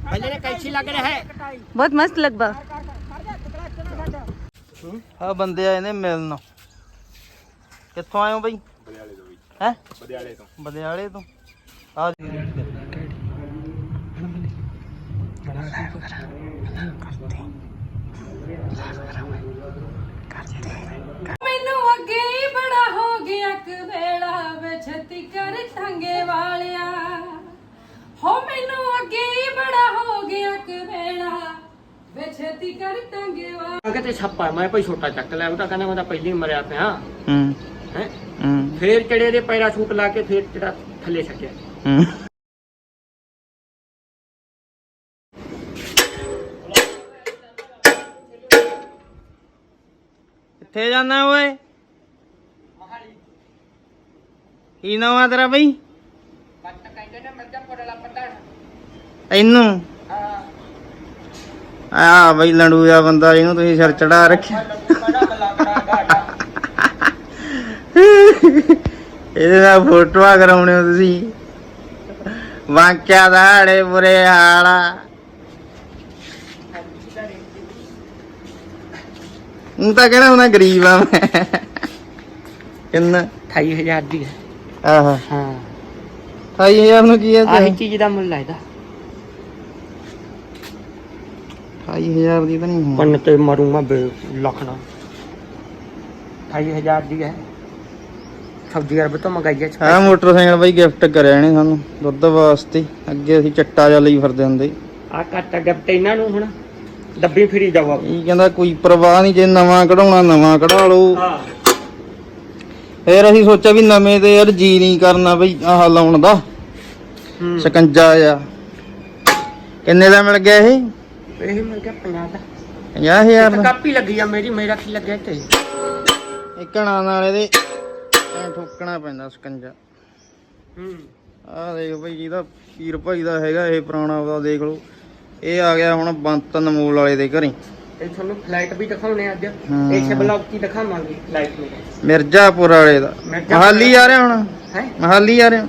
पहले ने कैसी लग रहा है ਬਹੁਤ ਮਸਤ ਲੱਗਦਾ ਆ ਬੰਦੇ ਆਏ ਨੇ ਮਿਲਣ ਕਿੱਥੋਂ ਆਏ ਹੋ ਬਈ ਬਦਿਆਲੇ ਤੋਂ ਬਈ ਹੈ ਬਦਿਆਲੇ ਤੋਂ ਬਦਿਆਲੇ ਤੋਂ ਆ ਮੈਨੂੰ ਅੱਗੇ ਹੀ ਬੜਾ ਹੋ ਗਿਆ ਕਵੇਲਾ ਵੇ ਛੇਤੀ ਕਰ ਟੰਗੇ ਵਾਲਿਆ। ਹੋ ਮੈਨੂੰ ਅੱਗੇ ਹੀ ਬੜਾ ਹੋ ਗਿਆ ਕਵੇਲਾ ਵੇ ਛੇਤੀ ਕਰ ਟੰਗੇ ਵਾਲਿਆ। ਮੈਂ ਕਿਤੇ ਛੱਪਾ ਮੈਂ ਭਾਈ ਛੋਟਾ ਚੱਕ ਲਿਆ ਉਹ ਤਾਂ ਕਹਿੰਦਾ ਮੈਂ ਤਾਂ ਪਹਿਲੀ ਮਰਿਆ ਪਿਆ। ਹੂੰ। ਹੈ? ਹੂੰ। ਫੇਰ ਚੜੇ ਦੇ ਪੈਰਾਸ਼ੂਟ ਲਾ ਕੇ ਫੇਰ ਜਿਹੜਾ ਥੱਲੇ ਛੱਡਿਆ ਹੂੰ। ਕਿੱਥੇ ਜਾਣਾ ਓਏ? ਕੀ ਨਾਮ ਆ ਤੇਰਾ ਬਈ? ਇਹਨੂੰ? ਆ ਬਈ ਲੰਡੂਆ ਬੰਦਾ ਇਹਨੂੰ ਤੁਸੀਂ ਸਿਰ ਚੜਾ ਰੱਖਿਆ। ਇਹਦੇ ਨਾਲ ਫੋਟੋਆਂ ਕਰਾਉਣੇ ਹੋ ਤੁਸੀਂ। ਵਾਂਕਿਆ ਦਾੜੇ ਬੁਰੇ ਹਾਲਾ ਉਹ ਤਾਂ ਕਹਿਣਾ ਹੁੰਦਾ ਗਰੀਬ ਆ ਮੈਂ। ਕਿੰਨਾ? 28000 ਦੀ ਹੈ। ਆਹਾ। ਹਾਂ। 28000 ਨੂੰ ਕੀ ਹੈ ਆਹੀ ਚੀਜ਼ ਦਾ ਮੁੱਲ ਹੈ ਇਹਦਾ। 28000 ਦੀ ਤਾਂ ਨਹੀਂ ਹੋਣੀ। ਪੰਨ ਤੇ ਮਰੂ ਮੈਂ ਬੇ ਲਖਣਾ 28000 ਦੀ ਹੈ। ਸਬਜ਼ੀ ਅਰਬ ਤੋਂ ਮੰਗਾਈ ਹੈ। ਆਹ ਮੋਟਰਸਾਈਕਲ ਬਾਈ ਗਿਫਟ ਕਰਿਆ ਇਹਨੇ ਸਾਨੂੰ ਦੁੱਧ ਵਾਸਤੇ। ਅੱਗੇ ਅਸੀਂ ਚੱਟਾ ਜਿਹਾ ਲਈ ਫਿਰਦੇ ਹੁੰਦੇ। ਆ ਕੱਟ ਗਿਫਟ ਇਹਨਾਂ ਨੂੰ ਹੁਣ। ਡੱਬੀ ਫਰੀ ਜਾਓ ਆਪ। ਇਹ ਕਹਿੰਦਾ ਕੋਈ ਪਰਵਾਹ ਨਹੀਂ ਜੇ ਨਵਾਂ ਕਢਾਉਣਾ ਨਵਾਂ ਕਢਾ ਲਓ। ਹਾਂ। ਫੇਰ ਅਸੀਂ ਸੋਚਿਆ ਵੀ ਨਵੇਂ ਤੇ ਯਾਰ ਜੀ ਨਹੀਂ ਕਰਨਾ ਬਈ ਆਹ ਲਾਉਣ ਦਾ। ਹੂੰ। ਸਕੰਜਾ ਆ। ਕਿੰਨੇ ਦਾ ਮਿਲ ਗਿਆ ਇਹ? ਇਹ ਮਿਲ ਗਿਆ 50 ਦਾ। 50000 ਇੱਕ ਦਾ। ਕਾਪੀ ਲੱਗੀ ਆ ਮੇਰੀ ਮੇਰਾ ਕੀ ਲੱਗਿਆ ਤੇ ਇਕਣਾ ਨਾਲ ਇਹਦੇ ਐ ਠੋਕਣਾ ਪੈਂਦਾ ਸਕੰਜਾ। ਹੂੰ। ਆਹ ਦੇਖ ਬਈ ਜਿਹਦਾ ਪੀਰ ਭਾਈ ਦਾ ਹੈਗਾ ਇਹ ਪੁਰਾਣਾ ਉਹਦਾ ਦੇਖ ਲਓ। ਇਹ ਆ ਗਿਆ ਹੁਣ ਬੰਤ ਨਮੂਲ ਵਾਲੇ ਦੇ ਘਰੇ। ਇਹ ਤੁਹਾਨੂੰ ਫਲਾਈਟ ਵੀ ਦਿਖਾਉਣੇ ਅੱਜ। ਹਾਂ। ਇਸੇ ਬਲੌਗ ਕੀ ਦਿਖਾਵਾਂਗੇ ਫਲਾਈਟ ਨੂੰ। ਮਿਰਜ਼ਾਪੁਰ ਵਾਲੇ ਦਾ। ਮਿਰਜ਼ਾਪੁਰ। ਮਹਾਲੀ ਆ ਰਿਹਾ ਹੁਣ? ਹੈ? ਮਹਾਲੀ ਆ ਰਿਹਾ?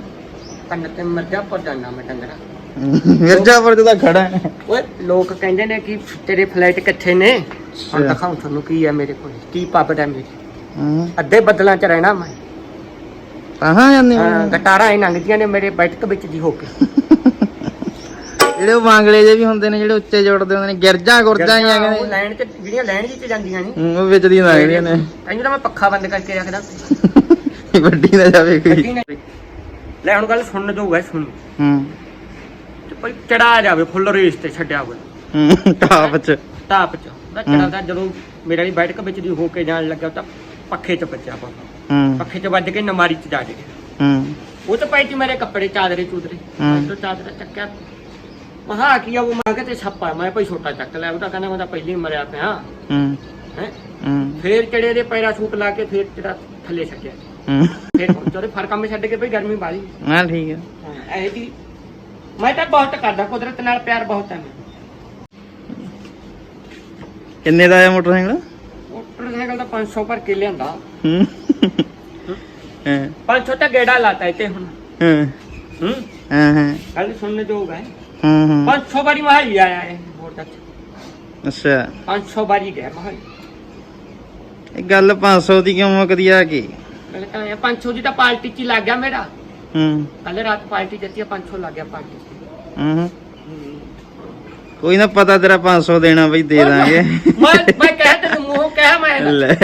ਕੰਨ ਤੇ ਮਿਰਜ਼ਾਪੁਰ ਜਾਣਾ ਮੈਂ ਡੰਗਰਾ। ਮਿਰਜ਼ਾਪੁਰ ਤੇ ਤਾਂ ਖੜਾ ਹੈ। ਓਏ ਲੋਕ ਕਹਿੰਦੇ ਨੇ ਕਿ ਤੇਰੇ ਫਲਾਈਟ ਕਿੱਥੇ ਨੇ। ਹੁਣ ਅੱਛਾ। ਦਿਖਾਉਂ ਤੁਹਾਨੂੰ ਕੀ ਹੈ ਮੇਰੇ ਕੋਲ। ਕੀ ਪੱਬ ਹੈ ਮੇਰੀ? ਹਾਂ। ਅੱਧੇ ਬੱਦਲਾਂ 'ਚ ਰਹਿਣਾ ਮੈਂ। ਕਹਾਂ ਜਾਂਦੇ ਹੋ? ਹਾਂ, ਗਟਾਰਾਂ ਹੀ ਲੰਘਦੀਆਂ ਨੇ ਮੇਰੇ ਬੈਠਕ ਵਿੱਚ ਦੀ ਹੋ ਕੇ। ਜਿਹੜੇ ਉਹ ਵਾਂਗਲੇ ਜੇ ਵੀ ਹੁੰਦੇ ਨੇ ਜਿਹੜੇ ਉੱਚੇ ਜੋੜਦੇ ਹੁੰਦੇ ਨੇ ਗਿਰਜਾਂ ਗੁਰਜਾਂ ਹੀ ਆ ਉਹ ਕਹਿੰਦੇ ਲਾਈਨ 'ਚ ਜਿਹੜੀਆਂ ਲਾਈਨ ਵਿੱਚ ਜਾਂਦੀਆਂ ਨੇ। ਹੂੰ, ਉਹ ਵਿੱਚ ਦੀ ਲੰਘਦੀਆਂ ਨੇ। ਕਹਿੰਦੇ ਤਾਂ ਮੈਂ ਪੱਖਾ ਬੰਦ ਕਰਕੇ ਰੱਖਦਾ। ਵੱਡੀ ਨਾ ਜਾਵੇ ਕੋਈ। ਨੇ ਲੈ ਹੁਣ ਗੱਲ ਸੁਣਨ ਦਊਗਾ ਸੁਣ। ਹੂੰ। ਤੇ ਭਾਈ ਚੜਾ ਜਾਵੇ ਫੁੱਲ ਰੇਸ ਤੇ ਛੱਡਿਆ ਹੋਵੇ। ਹੂੰ ਟਾਪ ਚ। ਟਾਪ 'ਚ। ਉਹਦਾ ਚੜਾਦਾ ਜਦੋਂ ਮੇਰੇ ਵਾਲੀ ਬੈਠਕ ਵਿੱਚ ਦੀ ਹੋ ਕੇ ਜਾਣ ਲੱਗਾ ਤਾਂ ਪੱਖੇ 'ਚ ਬੱਚਿਆ ਪਾਪਾ ਹੂੰ। ਪੱਖੇ 'ਚ ਵੱਜ ਕੇ ਨਮਾਰੀ 'ਚ ਜਾ ਗਿਆ ਹੂੰ। ਉਹ ਤਾਂ ਪਾਈ ਤੀ ਮੇਰੇ ਕੱਪੜੇ ਚਾਦਰੇ ਚੂਦਰੇ। ਹੂੰ। ਤਾਂ ਚਾਦਰਾ ਚੱਕਿਆ। ਮਹਾ ਕੀ ਆ? ਉਹ ਮੈਂ ਕਿਤੇ ਛੱਪਾ ਮੈਂ ਭਾਈ ਛੋਟਾ ਚੱਕ ਲਿਆ ਉਹ ਤਾਂ ਕਹਿੰਦਾ ਮੈਂ ਤਾਂ ਪਹਿਲੀ ਹੀ ਮਰਿਆ ਪਿਆ। ਹੂੰ। ਹੈ? ਹੂੰ। ਫੇਰ ਚੜੇ ਦੇ ਪੈਰਾਸ਼ੂਟ ਲਾ ਕੇ ਫੇਰ ਜਿਹੜਾ ਥੱਲੇ ਛੱਡਿਆ। ਹੂੰ। ਫੇਰ ਚੋਰੇ ਫਰ ਕੰਮ ਛੱਡ ਕੇ ਭਈ ਗਰਮੀ ਬਾਲੀ ਹਾਂ ਠੀਕ ਹੈ ਇਹ ਜੀ ਮੈਂ ਤਾਂ ਬਹੁਤ ਕਰਦਾ ਕੁਦਰਤ ਨਾਲ ਪਿਆਰ ਬਹੁਤ ਹੈ ਮੈਨੂੰ ਕਿੰਨੇ ਦਾ ਆਇਆ ਮੋਟਰਸਾਈਕਲ? ਮੋਟਰਸਾਈਕਲ ਤਾਂ 500 ਭਰ ਕੇ ਲਿਆਂਦਾ। ਹੂੰ। ਹਾਂ 500 ਤਾਂ ਗੇੜਾ ਲਾਤਾ ਇੱਥੇ ਹੁਣ। ਹਾਂ। ਹੂੰ। ਹਾਂ ਹਾਂ। ਕੱਲ ਸੁਣਨੇ ਜੋਗ ਹੈ। ਹੂੰ ਹੂੰ। 500 ਵਾਰੀ ਮਹਾਲੀ ਆਇਆ ਹੈ ਵੋਟ ਤੱਕ ਅੱਛਾ। 500 ਵਾਰੀ ਗਿਆ ਮਹਾਲੀ। ਇਹ ਗੱਲ 500 ਦੀ ਕਿਉਂ ਮੁੱਕਦੀ ਆ ਕੀ? ਮੈਂ ਤਾਂ ਇਹ 500 ਦੀ ਤਾਂ ਪਾਰਟੀ ਚ ਹੀ ਲੱਗ ਗਿਆ ਮੇਰਾ। ਹੂੰ। ਕੱਲ ਰਾਤ ਪਾਰਟੀ ਜਿੱਤੀ 500 ਲੱਗ ਗਿਆ ਪਾਰਟੀ ਚ। ਹੂੰ ਕੋਈ ਨਾ ਪਤਾ ਤੇਰਾ 500 ਦੇਣਾ ਬਈ ਦੇ ਦਾਂਗੇ। ਮੈਂ ਮੈਂ ਕਹਿ ਤੈਨੂੰ ਮੂੰਹੋਂ ਕਹਿ ਮੈਂ ਲੈ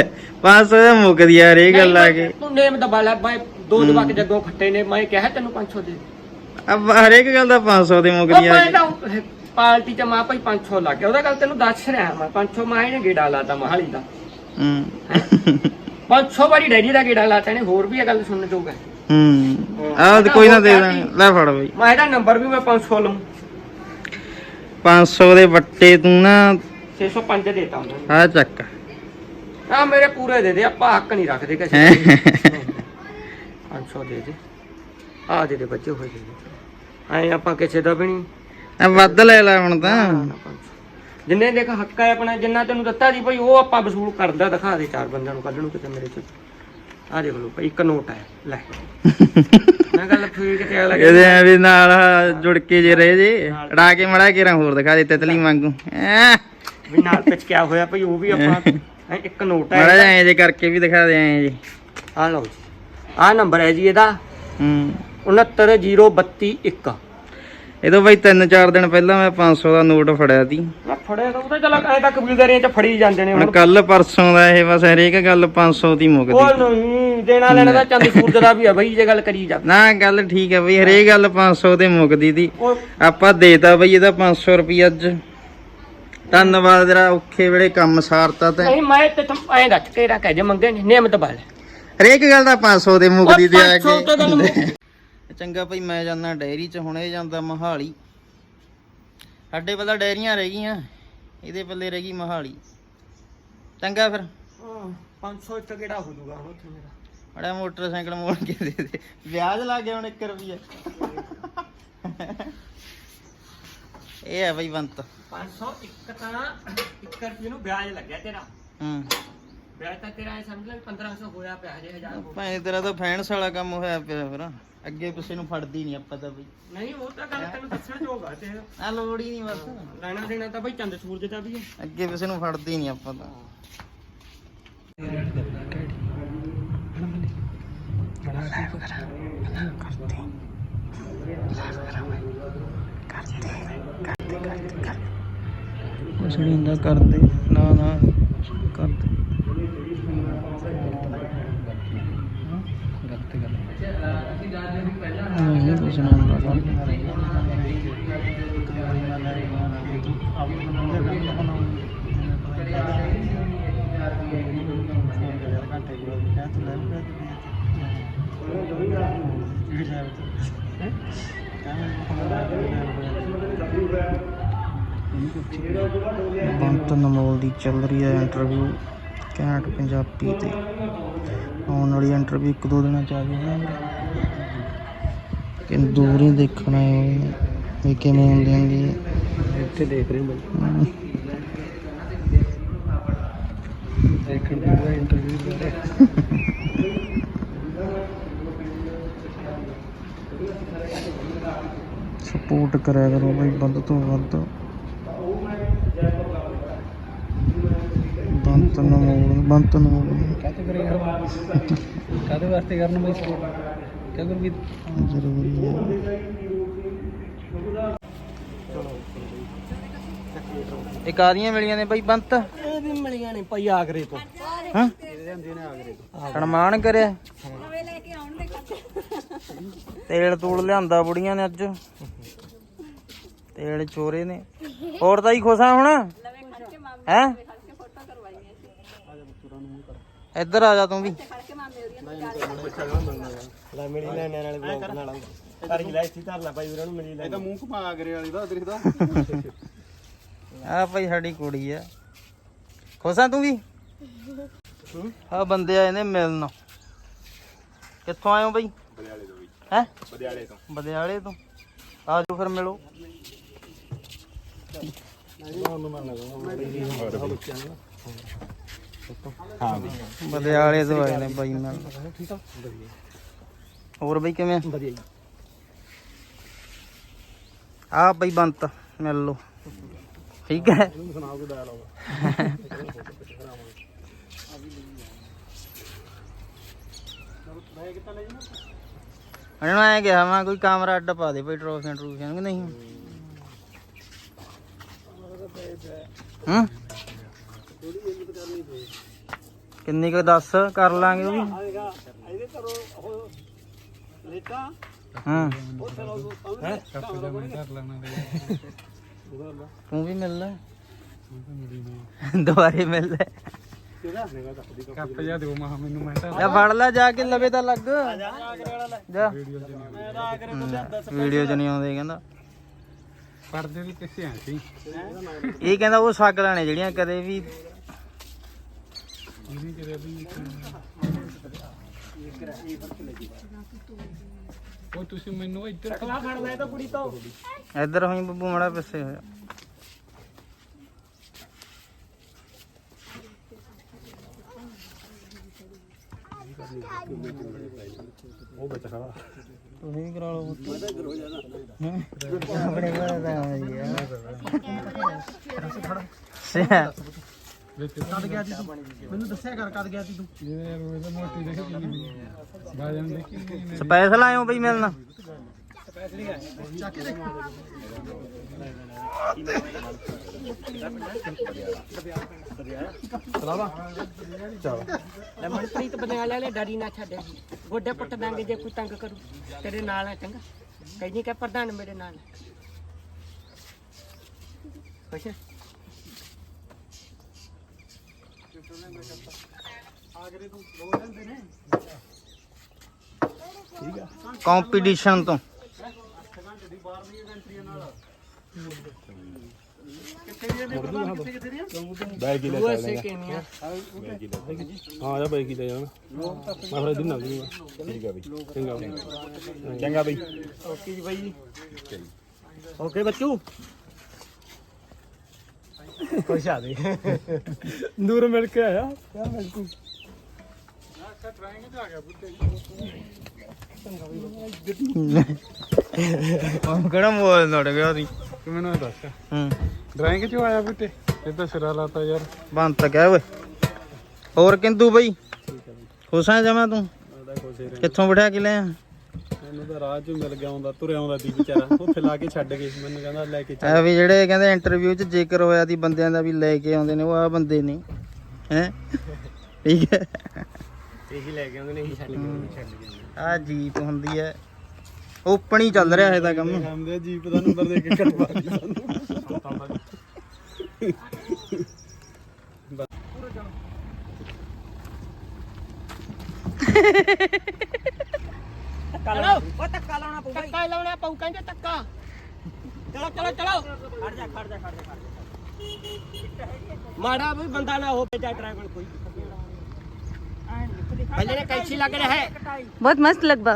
500 ਦਾ ਮੁੱਕਦੀ ਯਾਰ ਇਹ ਗੱਲ ਆ ਕੇ। ਤੂੰ ਨੇਮ ਦਬਾ ਲੈ ਮੈਂ ਦੋ ਜਵਾਕ ਜੱਗੋਂ ਖੱਟੇ ਨੇ ਮੈਂ ਕਿਹਾ ਤੈਨੂੰ 500 ਦੇ। ਅਬ ਹਰੇਕ ਗੱਲ ਦਾ 500 ਦੀ ਉਹ ਮੁੱਕਦੀ ਆ ਤਾਂ ਪਾਰਟੀ ਚ ਮਾਂ ਭਾਈ 500 ਲੱਗ ਗਿਆ। ਉਹਦਾ ਗੱਲ ਤੈਨੂੰ ਦੱਸ ਰਿਹਾ ਮੈਂ। 500 ਮਾਂ ਇਹਨੇ ਗੇੜਾ ਲਾਤਾ ਮਹਾਲੀ ਦਾ। ਹੂੰ। 500 ਵਾਰੀ ਡੈਡੀ ਦਾ ਗੇੜਾ ਲਾਤਾ ਇਹਨੇ ਹੋਰ ਵੀ ਇਹ ਗੱਲ ਸੁਣਨ ਜੋਗਾ ਹੂੰ। ਤੇ ਕੋਈ ਨਾ ਦੇ ਲੈ ਫੜ ਬਈ। ਮੈਂ ਇਹਦਾ ਨੰਬਰ ਵੀ ਮੈਂ 500 ਲਵਾਂ 500 ਦੇ ਵੱਟੇ ਤੂੰ ਨਾ 605 ਦੇਤਾ ਆ ਚੱਕ। ਆ ਮੇਰੇ ਪੂਰੇ ਦੇ ਦੇ ਆਪਾਂ ਹੱਕ ਨਹੀਂ ਰੱਖਦੇ ਕਿਸੇ ਹੈਂ? ਦਾ 500 ਦੇ ਦੇ। ਆ ਦੇ ਦੇ ਬੱਚੇ ਹੋਏ ਦੇ। ਐ ਆਪਾਂ ਕਿਸੇ ਦਾ ਵੀ ਨਹੀਂ ਆ ਵੱਧ ਲੈ ਲੈ ਹੁਣ ਤਾਂ। ਨਾ, ਨਾ, 500 ਜਿੰਨੇ ਦੇਖ ਹੱਕ ਹੈ ਆਪਣਾ ਜਿੰਨਾ ਤੈਨੂੰ ਦਿੱਤਾ ਸੀ ਭਾਈ ਉਹ ਆਪਾਂ ਵਸੂਲ ਕਰਦਾ ਦਿਖਾ ਦੇ ਚਾਰ ਬੰਦਿਆਂ ਨੂੰ ਕੱਢਣ ਨੂੰ ਕਿਤੇ ਮੇਰੇ ਚ। ਆ ਦੇਖ ਲਓ ਭਾਈ ਇੱਕ ਨੋਟ ਹੈ ਲੈ। ਮੈਂ ਗੱਲ ਫੀਲ ਕਿਤੇ ਅਗਲਾ ਇਹਦੇ ਐ ਵੀ ਨਾਲ ਜੁੜ ਕੇ ਜੇ ਰਹੇ ਜੇ ਅੜਾ ਕੇ ਮੜਾ ਕੇ ਹੋਰ ਦਿਖਾ ਦੇ ਤਿਤਲੀ ਵਾਂਗੂ। ਵੀ ਨਾਲ ਪਿਚਕਿਆ ਹੋਇਆ ਭਈ ਉਹ ਵੀ ਆਪਾਂ ਇੱਕ ਨੋਟ ਮੜਾ ਹੈ ਜਾ ਐ ਜੇ ਕਰਕੇ ਵੀ ਦਿਖਾ ਦੇ ਐ ਜੀ। ਆ ਲਓ ਜੀ। ਆ ਨੰਬਰ ਹੈ ਜੀ ਇਹਦਾ। ਹੂੰ। 69031 ਇਹ ਤੋਂ ਬਈ 3-4 ਦਿਨ ਪਹਿਲਾਂ ਮੈਂ 500 ਦਾ ਨੋਟ ਫੜਿਆ ਸੀ। ਮੈਂ ਫੜਿਆ ਤਾਂ ਉਹਦਾ ਚੱਲ ਐ ਤਾਂ ਕਬੀਲਦਾਰੀਆਂ ਚ ਫੜੀ ਜਾਂਦੇ ਨੇ ਹੁਣ ਕੱਲ ਪਰਸੋਂ ਦਾ ਇਹ ਬਸ ਹਰੇਕ ਗੱਲ 500 ਦੀ ਮੁੱਕਦੀ ਉਹ ਨਹੀਂ ਦੇਣਾ ਲੈਣਾ ਤਾਂ ਚੰਦ ਸੂਰਜ ਦਾ ਵੀ ਆ ਬਈ ਜੇ ਗੱਲ ਕਰੀ ਜਾ। ਨਾ ਗੱਲ ਠੀਕ ਹੈ ਬਈ ਹਰੇਕ ਗੱਲ 500 ਤੇ ਮੁੱਕਦੀ ਦੀ ਉਹ ਆਪਾਂ ਦੇਤਾ ਬਈ ਇਹਦਾ 500 ਰੁਪਏ ਅੱਜ। ਧੰਨਵਾਦ ਤੇਰਾ ਔਖੇ ਵੇਲੇ ਕੰਮ ਸਾਰਤਾ ਤੇ। ਨਹੀਂ ਮੈਂ ਤੇ ਐਂ ਦੱਸ ਕਿਹੜਾ ਕਹਿ ਜੇ ਮੰਗੇ ਨਿਯਮਤ ਬਾਲ ਹਰੇਕ ਗੱਲ ਦਾ 500 ਦੇ ਮੁੱਕਦੀ ਤੇ ਆ 500 ਤੇ ਗੱਲ ਮੁੱਕ- ਕੇ ਚੰਗਾ ਭਈ ਮੈਂ ਜਾਂਦਾ ਡੈਰੀ ਚ ਹੁਣੇ ਜਾਂਦਾ ਮਹਾਲੀ। ਸਾਡੇ ਪਹਿਲਾਂ ਡੈਰੀਆਂ ਰਹਿ ਗਈਆਂ ਇਹਦੇ ਪੱਲੇ ਰਹਿ ਗਈ ਮਹਾਲੀ। ਚੰਗਾ ਫਿਰ। ਹਾਂ, 500 ਚ ਕਿਹੜਾ ਹੋ ਜੂਗਾ ਹੁਣ ਉੱਥੇ ਮੇਰਾ? ਬੜਾ ਮੋਟਰਸਾਈਕਲ ਮੋੜ ਕੇ ਦੇ ਦੇ। ਵਿਆਜ ਲੱਗ ਗਿਆ ਹੁਣ 1 ਰੁਪਿਆ ਇਹ ਹੈ ਬਈ ਬੰਤ। 500 ਇੱਕ ਤਾਂ 1 ਰੁਪਏ ਨੂੰ ਵਿਆਜ ਲੱਗਿਆ ਤੇਰਾ। ਹੂੰ। ਵਿਆਜ ਤਾਂ ਤੇਰਾ ਇਹ ਸਮਝ ਲੈ ਵੀ 1500 ਹੋਇਆ ਪਿਆ ਹਜੇ 1000 ਹੋ ਭਾਵੇਂ ਤੇਰਾ ਤਾਂ ਫੈਨਸ ਵਾਲਾ ਕੰਮ ਹੋਇਆ ਪਿਆ ਫਿਰ। ਅੱਗੇ ਪਿੱਛੇ ਨੂੰ ਫੜਦੀ ਨਹੀਂ ਆਪਾਂ ਤਾਂ ਬਈ। ਨਹੀਂ ਉਹ ਤਾਂ ਗੱਲ ਤੈਨੂੰ ਦੱਸਣ ਜੋਗਾ ਤੇ। ਆ ਲੋੜ ਹੀ ਨਹੀਂ ਬਸ। ਲੈਣਾ ਦੇਣਾ ਤਾਂ ਬਈ ਚੰਦ ਸੂਰਜ ਦਾ ਵੀ ਹੈ। ਅੱਗੇ ਪਿੱਛੇ ਨੂੰ ਫੜਦੀ ਨਹੀਂ ਆਪਾਂ ਤਾਂ। ਕੁਛ ਨਹੀਂ ਹੁੰਦਾ ਕਰਦੇ। ਨਾ ਨਾ ਕਰਦੇ। ਬੰਤ ਨਮੋਲ ਦੀ ਚੱਲ ਰਹੀ ਹੈ ਇੰਟਰਵਿਊ ਕੈਂਟ ਪੰਜਾਬੀ ਤੇ ਆਉਣ ਵਾਲੀ ਇੰਟਰਵਿਊ ਇੱਕ ਦੋ ਦਿਨਾਂ ਚ ਆ ਜਾਊਗਾ। ਕਿ ਦੂਰ ਹੀ ਦੇਖਣਾ ਹੈ ਵੀ ਕਿਵੇਂ ਹੁੰਦੇ ਹੁੰਦੀ ਇੱਥੇ ਦੇਖ ਰਹੇ ਬਈ। ਦੇਖਣ ਦਾ ਇੰਟਰਵਿਊ ਸਪੋਰਟ ਕਰਿਆ ਕਰੋ ਬਈ ਵੱਧ ਤੋਂ ਵੱਧ ਬੰਤ ਨਮੋਲ ਬੰਤ ਨਮੋਲ ਕਾਹਤੇ ਕਰੇਗਾ ਕਾਹਦੇ ਵਾਸਤੇ ਕਰਨ ਬਈ ਸਪੋਰਟ ਕਿਆ ਗੁਰਬੀਤ ਜ਼ਰੂਰੀ ਹੈ। ਇੱਕ ਆਦੀਆਂ ਮਿਲੀਆਂ ਨੇ ਬਈ ਬੰਤ? ਇਹ ਵੀ ਮਿਲੀਆਂ ਨੇ ਭਾਈ ਆਗਰੇ ਤੋਂ। ਹਾਂ? ਲਿਆਂਦੇ ਨੇ ਆਗਰੇ ਤੋਂ ਸਨਮਾਨ ਕਰਿਆ ਤੇਲ ਤੂਲ ਲਿਆਂਦਾ ਬੁੜੀਆਂ ਨੇ ਅੱਜ। ਤੇਲ ਚੋਰੇ ਨੇ। ਹੋਰ ਤਾਂ ਹੀ ਖੁਸ਼ਾ ਹੁਣ? ਹੈ? ਇੱਧਰ ਆ ਜਾ ਤੂੰ ਵੀ। ਲੈ ਮਿਲੀ ਲੈਣੇ ਵਾਲੇ ਬਲੌਗ ਨਾਲ ਕਰ ਹੀ ਲੈ ਇੱਥੇ ਧਰ ਲੈ ਭਾਈ ਵੀਰਾਂ ਨੂੰ ਮਿਲੀ ਲੈ ਇਹ ਤਾਂ ਮੂੰਹ ਘੁਮਾ ਆਗਰੇ ਵਾਲੀ ਦਾ ਦਿਖਦਾ ਆ ਭਾਈ ਸਾਡੀ ਕੁੜੀ ਆ। ਖੁਸ਼ਾ ਤੂੰ ਵੀ? ਆ ਬੰਦੇ ਆਏ ਨੇ ਮਿਲਣ। ਕਿੱਥੋਂ ਹੋ ਬਈ ਬਦਿਆਲੇ ਤੋਂ ਵੀ ਹੈ? ਬਦਿਆਲੇ ਤੋਂ ਬਦਿਆਲੇ ਤੋਂ। ਆ ਜਾਓ ਫਿਰ ਮਿਲੋ। ਹਾਂ। ਵੀ ਬਦਿਆਲੇ ਤੋਂ ਆਏ ਨੇ ਬਾਈ ਨਾਲ। ਹੋਰ ਬਈ ਕਿਵੇਂ? ਵਧੀਆ ਜੀ। ਆ ਬਈ ਬੰਤ ਮਿਲ ਲੋ ਠੀਕ ਹੈ? ਸੁਣਾਓ ਕੋਈ ਡਾਇਲੌਗ ਇਹਨਾਂ ਆਇਆ ਗਿਆ ਮੈਂ ਕੋਈ ਕੈਮਰਾ ਅੱਡ ਪਾ ਦੇ ਬਈ ਟਰੋਫੀਆਂ ਟਰੂਫੀਆਂ ਨਹੀਂ? ਹੂੰ? ਕਿੰਨੀ ਕੁ ਦੱਸ ਕਰ ਲਾਂਗੇ ਉਹ ਵੀ? ਆਏਗਾ ਇਹਦੇ ਕਰੋ ਉਹ ਲੇਟਾ। ਹਾਂ। ਲੈਣਾ ਤੂੰ। ਵੀ ਮਿਲ ਲੈ। ਦੁਬਾਰੇ ਮਿਲ ਲੈ। ਕੱਪ ਦੀ ਕੱਪ ਜਾ ਦਿਓ ਮਾ ਮੈਨੂੰ ਮੈਂ ਤਾਂ। ਲੈ ਫੜ ਲੈ ਜਾ ਕੇ ਲਵੇ ਤਾਂ ਲੱਗ। ਆਗਰੇ ਵਾਲਾ ਲੈ ਜਾ ਮੈਂ ਤਾਂ ਆਗਰੇ ਤੋਂ ਲਿਆਂਦਾ ਵੀਡੀਓ ਚ ਨਹੀਂ ਆਉਂਦੇ ਕਹਿੰਦਾ। ਪੜਦੇ ਵੀ ਕਿਸੇ ਆ ਸੀ। ਇਹ ਕਹਿੰਦਾ ਉਹ ਸਾਗਲਾਂ ਨੇ ਜਿਹੜੀਆਂ ਕਦੇ ਵੀ ਉਹ ਤੁਸੀਂ ਮੈਨੂੰ ਇੱਧਰ ਕਲਾ ਫੜ ਲੈ ਤਾਂ ਕੁੜੀ ਤੋਂ ਇੱਧਰ ਹੋਈ ਬੱਬੂ ਮੜਾ ਪਿੱਛੇ ਹੋਇਆ। ਉਹ ਬੱਚਾ ਖੜਾ। ਤੁਸੀਂ ਵੀ ਕਰਾ ਲਓ ਮੈਂ ਤਾਂ ਕਰੋ ਜਾਣਾ ਆਪਣੇ ਕੋਲ ਤਾਂ ਆ ਯਾਰ ਕਦ ਗਿਆ ਸੀ ਤੂੰ? ਮੈਨੂੰ ਦੱਸਿਆ ਕਰ ਕਦ ਗਿਆ ਸੀ ਤੂੰ। ਇਹ ਰੋਏ ਤਾਂ ਮੋਟੀ ਦੇਖੀ ਬਾਜਨ ਦੇਖੀ ਸਪੈਸ਼ਲ ਆਇਓ ਬਈ ਮਿਲਣਾ? ਚੱਕ ਕੇ ਦੇਖ। ਲੈ ਮਨਪ੍ਰੀਤ ਬਣਾ ਲੈ ਲੈ ਡਰੀ ਨਾ ਛੱਡੇ। ਗੋਡੇ ਪੁੱਟ ਦਾਂਗੇ ਜੇ ਕੋਈ ਤੰਗ ਕਰੂ। ਤੇਰੇ ਨਾਲ ਚੰਗਾ। ਕਹਿੰਦੀ ਕਿ ਪ੍ਰਧਾਨ ਮੇਰੇ ਨਾਲ। ਕੰਪੀਟੀਸ਼ਨ ਤੋਂ। ਬੈਗ ਹੀ ਲੈ ਉਹ ਸਕਦੇ ਸੇ ਕਿਵੇਂ ਆ ਹਾਂ ਜਾ ਬੈਗ ਹੀ ਲੈ ਜਾਣਾ। ਮੈਂ ਫਿਰ ਦਿਨ ਨਾ ਦੂੰਗਾ ਠੀਕ ਆ ਬਈ ਚੰਗਾ ਬਈ। ਚੰਗਾ ਬਈ। ਓਕੇ ਜੀ ਬਾਈ ਓਕੇ ਬੱਚੂ। ਖੁਸ਼ ਆ ਦੇ ਦੂਰ ਮਿਲ ਕੇ ਆਇਆ। ਕਿਆ ਮਿਲ ਤੂੰ ਉਹ ਕਿਹੜਾ ਮੋਬਾਈਲ ਨੜ ਗਿਆ ਉਹਦੀ? ਤੂੰ ਮੈਨੂੰ ਇਹ ਦੱਸ। ਹੂੰ ਡਰਾਇੰਗ ਚੋਂ ਆਇਆ ਬੁੱਟੇ? ਇਹ ਤਾਂ ਸਿਰਾ ਲਾਤਾ ਯਾਰ। ਬੰਦ ਤਾਂ ਕਹਿ ਓਏ। ਹੋਰ ਕਿੰਦੂ ਬਈ? ਖੁਸ਼ ਆ ਜਮਾ ਤੂੰ? ਕਿੱਥੋਂ ਬਿਠਾ ਕੇ ਲਿਆ ਮੈਨੂੰ ਤਾਂ ਰਾਹ 'ਚ ਮਿਲ ਗਿਆ ਆਉਂਦਾ ਤੁਰਿਆ ਆਉਂਦਾ ਸੀ ਵਿਚਾਰਾ। ਉੱਥੇ ਲਾ ਕੇ ਛੱਡ ਗਏ। ਮੈਨੂੰ ਕਹਿੰਦਾ ਲੈ ਕੇ ਚੱਲ। ਐ ਵੀ ਜਿਹੜੇ ਕਹਿੰਦੇ ਇੰਟਰਵਿਊ 'ਚ ਜ਼ਿਕਰ ਹੋਇਆ ਦੀ ਬੰਦਿਆਂ ਦਾ ਵੀ ਲੈ ਕੇ ਆਉਂਦੇ ਨੇ ਉਹ ਆ ਬੰਦੇ ਨੇ। ਹੈ? ਠੀਕ ਹੈ। ਇਹੀ ਲੈ ਕੇ ਆਉਂਦੇ ਨੇ ਇਹੀ ਛੱਡ ਕੇ ਆਉਂਦੇ ਛੱਡ ਕੇ ਆ ਜੀਪ ਹੁੰਦੀ ਹੈ। ਓਪਨ ਹੀ ਚੱਲ ਰਿਹਾ ਹੈ ਤਾਂ ਕੰਮ। ਆਉਂਦੇ ਜੀਪ ਦਾ ਨੰਬਰ ਦੇ ਕੇ ਕਟਵਾ ਦਿੱਤਾ ਸਾਨੂੰ ਚਲੋ ਉਹ ਧੱਕਾ ਲਾਉਣਾ ਪਊਗਾ ਧੱਕਾ ਲਾਉਣਾ ਪਊ ਕਹਿੰਦੇ ਧੱਕਾ ਚਲੋ ਚਲੋ ਚਲੋ ਖੜ ਜਾ ਖੜ ਜਾ ਖੜ ਜਾ ਖੜ ਜਾ ਮਾੜਾ ਵੀ ਬੰਦਾ ਨਾ ਹੋਵੇ ਜਾਂ ਡਰਾਈਵਰ ਕੋਈ ਪਹਿਲੇ ਨੇ ਕੈਂਚੀ ਲੱਗ ਰਿਹਾ ਹੈ बहुत मस्त लग बा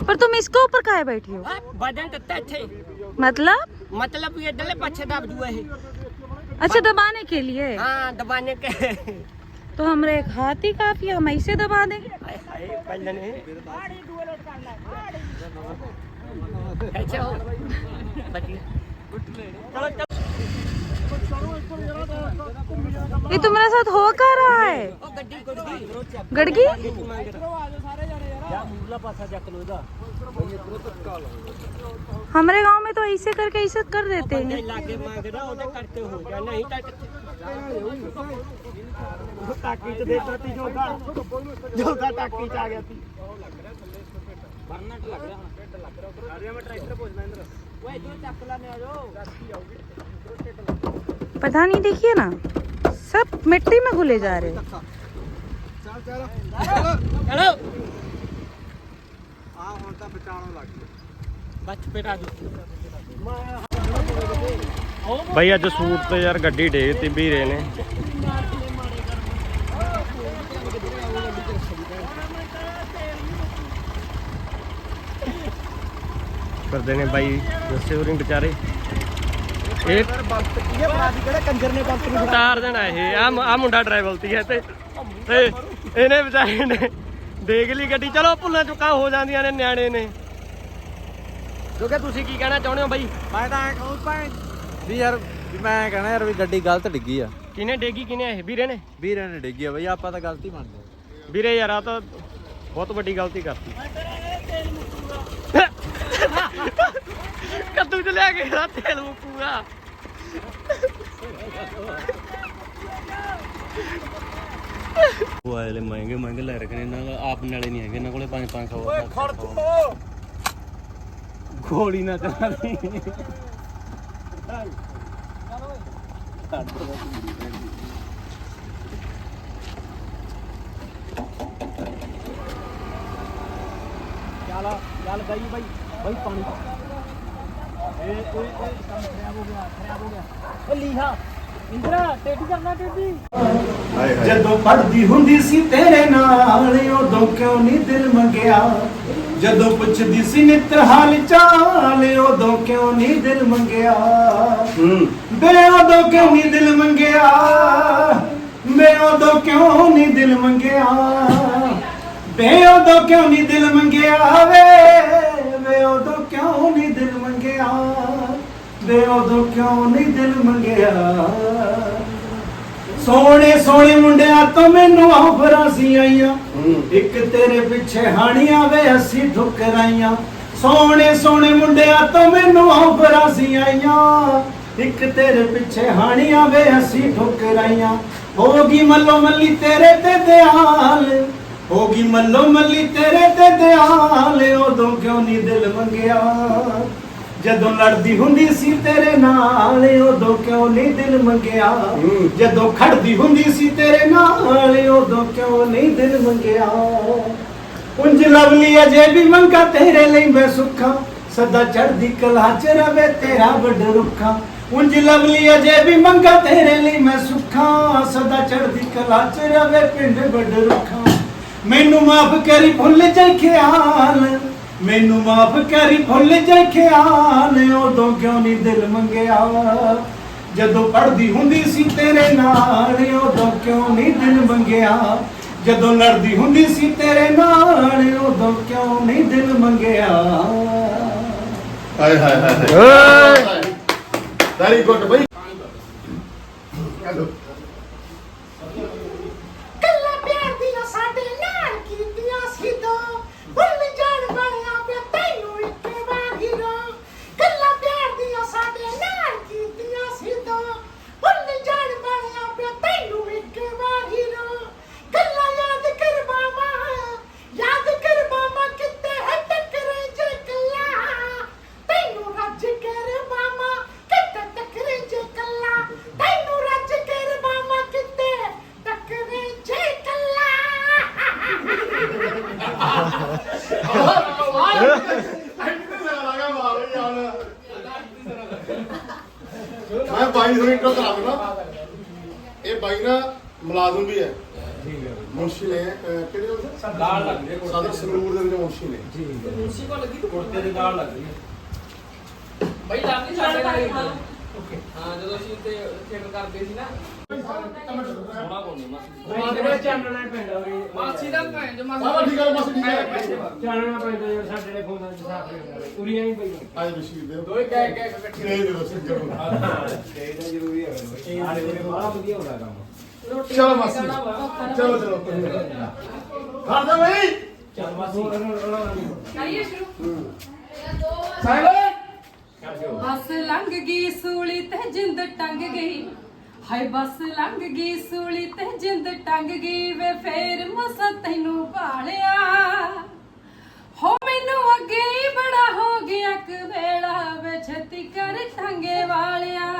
पर तुम इसके ऊपर काहे बैठी हो ਵਜਨ ਦਿੱਤਾ ਇੱਥੇ मतलब ਮਤਲਬ ਇਹ ਡਲੇ ਪੱਛੇ ਦਬ ਜੂ ਇਹ अच्छा दबाने के लिए ਹਾਂ ਦਬਾਨੇ ਕੇ तो हमारे एक हाथ ही काफ़ी हम ऐसे दबा दें। ये तुम्हारे साथ हो कर रहा है? गड़गी हमारे गाँव में तो ऐसे करके ऐसे कर देते हैं। ਬੰਦੇ हैं ਲਾਗੇ ਮੰਗਦਾ ਉਹਦੇ ਕਰਕੇ ਹੋ ਗਿਆ ਨਹੀਂ ਤਾਂ ਟਾਕੀ ਤੇ ਦੇਖੋ ਤੀ ਜੋਗਾ ਜੋਗਾ ਟਾਕੀ ਚ ਆ ਗਿਆ ਤੀ पता नहीं देखिए ना सब मिट्टी में घुले जा रहे हैं ਚਲੋ ਆ ਹੁਣ ਤਾਂ ਬਚਾਉਣ ਲੱਗ ਗਏ ਬੱਚ ਪੇਟਾ ਦੀ ਬਈ ਅੱਜ ਸੂਟ ਤੇ ਯਾਰ ਗੱਡੀ ਡੇਗਤੀ ਵੀਰੇ ਨੇ। ਕਰਦੇ ਨੇ ਬਾਈ ਦੱਸੇ ਉਰੀ ਵਿਚਾਰੇ ਇਹ ਇਹ ਬਣਾ ਦੀ ਕੰਜਰ ਨੇ ਬੰਤ ਨੂੰ ਉਤਾਰ ਦੇਣਾ ਇਹ। ਆ ਆ ਮੁੰਡਾ ਡਰਾਈਵਰ ਤੀ ਹੈ ਤੇ। ਤੇ ਇਹਨੇ ਵਿਚਾਰੇ ਨੇ ਦੇਖ ਲਈ ਗੱਡੀ। ਚਲੋ ਭੁੱਲਾਂ ਚੁੱਕਾ, ਹੋ ਜਾਂਦੀਆਂ ਨੇ ਨਿਆਣੇ ਨੇ। ਕਿਉਂਕਿ ਤੁਸੀਂ ਕੀ ਕਹਿਣਾ ਚਾਹੁੰਦੇ ਹੋ ਬਾਈ? ਮੈਂ ਤਾਂ ਕਹੂੰ ਭਾਈ ਵੀ ਯਾਰ ਵੀ ਮੈਂ ਕਹਿਣਾ ਯਾਰ ਵੀ ਗੱਡੀ ਗਲਤ ਡਿੱਗੀ ਆ। ਕਿਨੇ ਡੇਗੀ ਕਿਨੇ ਇਹ? ਵੀਰੇ ਨੇ? ਵੀਰੇ ਨੇ ਡਿੱਗੀ ਆ ਬਈ ਆਪਾਂ ਤਾਂ ਗਲਤੀ ਮੰਨਦੇ ਵੀਰੇ ਯਾਰ ਆ ਤਾਂ ਬਹੁਤ ਵੱਡੀ ਗਲਤੀ ਕਰਤੀ। ਕੱਦੂ ਚ ਲਿਆ ਕੇ ਇਹਦਾ ਤੇਲ ਮੁੱਕੂਗਾ। ਉਹ ਆਲੇ ਮਹਿੰਗੇ ਮਹਿੰਗੇ ਲੈ ਰੱਖਣੇ ਇਹਨਾਂ ਕੋਲ ਆਪ ਨਾਲੇ ਨਹੀਂ ਹੈਗੇ ਇਹਨਾਂ ਕੋਲੇ 5 500 ਓਏ ਖੜ ਗੋਲੀ ਨਾ ਚੱਲੀ ਚੱਲ ਚੱਲ ਬਾਈ ਬਾਈ ਬਾਈ ਪਾਣੀ ਇਹ ਇਹ ਇਹ ਕੰਮ ਖਰਾਬ ਹੋ ਗਿਆ ਖਰਾਬ ਹੋ ਗਿਆ ਓ ਲੀਹਾ ਇੰਦਰਾ ਟੇਡੀ ਕਰਨਾ ਟੇਡੀ ਜਦੋਂ ਪੜਦੀ ਹੁੰਦੀ ਸੀ ਤੇਰੇ ਨਾਲ, ਉਦੋਂ ਕਿਉਂ ਨਹੀਂ ਦਿਲ ਮੰਗਿਆ? ਜਦੋਂ ਪੁੱਛਦੀ ਸੀ ਨਿੱਤ ਹਾਲ ਚਾਲ ਉਦੋਂ ਕਿਉਂ ਨਹੀਂ ਦਿਲ ਮੰਗਿਆ? ਬੇ ਉਦੋਂ ਕਿਉਂ ਨਹੀਂ ਦਿਲ ਮੰਗਿਆ? ਬੇ ਉਦੋਂ ਕਿਉਂ ਨਹੀਂ ਦਿਲ ਮੰਗਿਆ? ਵੇ ਉਦੋਂ ਕਿਉਂ ਨਹੀਂ ਦਿਲ ਮੰਗਿਆ? ਵੇ ਵੇ ਉਦੋਂ ਕਿਉਂ ਨਹੀਂ ਦਿਲ ਮੰਗਿਆ? ਵੇ ਉਦੋਂ ਕਿਉਂ ਨਹੀਂ ਦਿਲ ਮੰਗਿਆ? ਸੋਹਣੇ ਸੋਹਣੇ ਮੁੰਡਿਆਂ ਤੋਂ ਮੈਨੂੰ ਆਫਰਾਂ ਸੀ ਆਈਆਂ। ਇੱਕ ਤੇਰੇ ਪਿੱਛੇ ਹਾਣੀਆਂ ਵੇ ਅਸੀਂ ਠੁਕਰਾਈਆਂ ਸੋਹਣੇ ਸੋਹਣੇ ਮੁੰਡਿਆਂ ਤੋਂ ਮੈਨੂੰ ਆਫਰਾਂ ਸੀ ਆਈਆਂ। ਇੱਕ ਤੇਰੇ ਪਿੱਛੇ ਹਾਣੀਆਂ ਵੇ ਅਸੀਂ ਠੁਕਰਾਈਆਂ ਹੋ ਗਈ ਮੱਲੋ ਮੱਲੀ ਤੇਰੇ ਤੇ ਦਿਆਲ। ਹੋ ਗਈ ਮੱਲੋ ਮੱਲੀ ਤੇਰੇ ਤੇ ਦਿਆਲ। ਉਦੋਂ ਕਿਉਂ ਨਹੀਂ ਦਿਲ ਮੰਗਿਆ? ਜਦੋਂ ਲੜਦੀ ਹੁੰਦੀ ਸੀ ਤੇਰੇ ਨਾਲ ਉਦੋਂ ਕਿਉਂ ਨਹੀਂ ਦਿਲ ਮੰਗਿਆ? ਜਦੋਂ ਖੜਦੀ ਹੁੰਦੀ ਸੀ ਤੇਰੇ ਨਾਲ ਉਦੋਂ ਕਿਉਂ ਨਹੀਂ ਦਿਲ ਮੰਗਿਆ? ਉਂਝ ਲਵਲੀ ਅਜੇ ਵੀ ਮੰਗਾ ਤੇਰੇ ਲਈ ਮੈਂ ਸੁੱਖਾਂ। ਸਦਾ ਚੜਦੀ ਕਲਾ ਚ ਰਵੇ ਤੇਰਾ ਵੱਡ ਰੁੱਖਾਂ। ਉਂਝ ਲਵਲੀ ਅਜੇ ਵੀ ਮੰਗਾ ਤੇਰੇ ਲਈ ਮੈਂ ਸੁੱਖਾਂ। ਸਦਾ ਚੜਦੀ ਕਲਾ ਚ ਰਵੇ ਪਿੰਡ ਵੱਡ ਰੁੱਖਾਂ। ਮੈਨੂੰ ਮਾਫ ਕਰੀ ਭੁੱਲ ਜਾਈ ਖਿਆਲ। ਮੈਨੂੰ ਮਾਫ ਕਰੀ ਭੁੱਲ ਜਾਈ ਖਿਆਲ ਉਦੋਂ ਕਿਉਂ ਨਹੀਂ ਦਿਲ ਮੰਗਿਆ? ਜਦੋਂ ਪੜਦੀ ਹੁੰਦੀ ਸੀ ਤੇਰੇ ਨਾਲ ਉਦੋਂ ਕਿਉਂ ਨਹੀਂ ਦਿਲ ਮੰਗਿਆ? ਜਦੋਂ ਲੜਦੀ ਹੁੰਦੀ ਸੀ ਤੇਰੇ ਨਾਲ ਉਦੋਂ ਕਿਉਂ ਨਹੀਂ ਦਿਲ ਮੰਗਿਆ? ਹਾਏ ਹਾਏ ਹਾਏ ਹਾਏ। ਵੈਰੀ ਗੁੱਡ ਬਈ। ਕੱਲਾ ਪਿਆਰ ਦੀਆਂ ਸਾਡੇ ਨਾਲ ਕੀਤੀਆਂ ਸੀ ਦੋ ਭੁੱਲ ਜਾਣ ਵਾਲਿਆਂ ਪਿਆ ਤੈਨੂੰ ਇੱਕ ਵਾਰ ਹੀਰੋ ਕੱਲਾ ਪਿਆਰ ਦੀਆਂ ਸਾਡੇ ਨਾਲ ਕੀਤੀਆਂ ਸੀ ਦੋ ਭੁੱਲ ਜਾਣ ਵਾਲਿਆਂ ਪਿਆ ਤੈਨੂੰ ਇੱਕ ਵਾਰ ਹੀਰੋ ਕੱਲਾ ਯਾਦ ਕਰ ਮਾਮਾ ਯਾਦ ਕਰ ਮਾਮਾ ਕਿਤੇ ਹੈ ਟੱਕਰੇ ਜੇ ਕੱਲਾ ਤੈਨੂੰ ਰੱਜ ਕਰ ਮਾਮਾ ਕਿਤੇ ਟੱਕਰੇ ਜੇ ਕੱਲਾ ਤੈਨੂੰ ਰੱਜ ਕਰ ਮਾਮਾ ਕਿਤੇ ਟੱਕਰੇ ਜੇ ਕੱਲਾ ਮੈਂ ਬਾਈ ਨੂੰ ਇੰਟਰੋ ਕਰਾ ਦਿੰਦਾ ਇਹ ਬਾਈ ਨਾ ਮੁਲਾਜ਼ਮ ਵੀ ਹੈ ਮੁਨਸ਼ੀ ਨੇ ਅਹ, ਕਿਹੜੇ ਉਹ ਦਾਲ ਲੱਗਦੀ ਹੈ ਸਦਰ ਸਰੂਰ ਦੇ ਵਿੱਚ ਮੁਨਸ਼ੀ ਨੇ ਕੁੜਤੇ ਦੀ ਦਾਲ ਲੱਗਦੀ ਹੈ। ਬਈ ਲਾਤੀ ਸਾਡੇ ਨਾਲ ਹੀ ਹਾਂ ਜਦੋਂ ਅਸੀਂ ਤੇ ਥੀਏਟਰ ਕਰਦੇ ਸੀ ਨਾ। ਸੋਹਣਾ ਕੋਣੀ ਮਾਸੀ। ਚਾਨਣਾ ਪੈਂਦਾ ਉਰੇ ਮਾਸੀ ਦਾ ਭੈਣ ਜੋ ਮਾਸੀ ਬਾਬਾ ਠੀਕ ਹੈ? ਬਸ ਠੀਕ ਹੈ ਚਾਨਣਾ ਪੈਂਦਾ ਯਾਰ ਸਾਡੇ ਦੇ ਫੋਨਾਂ 'ਚ ਸਾਫ਼ ਉਰੀਆਂ ਹੀ ਪਈਆਂ। ਆਏ ਬਸ਼ੀਰ ਦੇ ਦੋਏ ਕਹਿ ਕਹਿ ਇਕੱਠੇ। ਨਹੀਂ ਦੇ ਦੋ ਸਿੰਗਰ ਨੂੰ ਇਹ ਤਾਂ ਜ਼ਰੂਰੀ ਹੈ। ਬੜਾ ਵਧੀਆ ਹੁੰਦਾ ਕੰਮ। ਚਲੋ ਮਾਸੀ। ਚਲੋ ਚਲੋ ਖੜ ਜਾ ਬਈ। ਚੱਲ ਮਾਸੀ। ਕਰੀਏ ਸ਼ੁਰੂ। ਸਾਈਲੈਂਟ ਬਸ ਲੰਘ ਗਈ ਸੂਲੀ ਤੇ ਜਿੰਦ ਟੰਗ ਗਈ। ਹਾਏ ਬਸ ਲੰਘ ਗਈ ਸੂਲੀ ਤੇ ਜਿੰਦ ਟੰਗ ਗਈ ਵੇ ਫੇਰ ਮਸਾ ਤੈਨੂੰ ਭਾਲਿਆ। ਹੋ ਮੈਨੂੰ ਅੱਗੇ ਹੀ ਬੜਾ ਹੋ ਗਿਆ ਕਿ ਵੇਲਾ ਵੇ ਛੇਤੀ ਕਰ ਟੰਗੇ ਵਾਲਿਆ।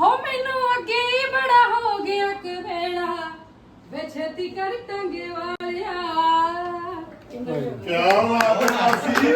ਹੋ ਮੈਨੂੰ ਅੱਗੇ ਹੀ ਬੜਾ ਹੋ ਗਿਆ ਕਿ ਵੇਲਾ। ਵੇ ਕਰ ਟੰਗੇ ਵਾਲਿਆ। ਕੀ ਬਾਤ ਹੈ, ਮਾਸੀ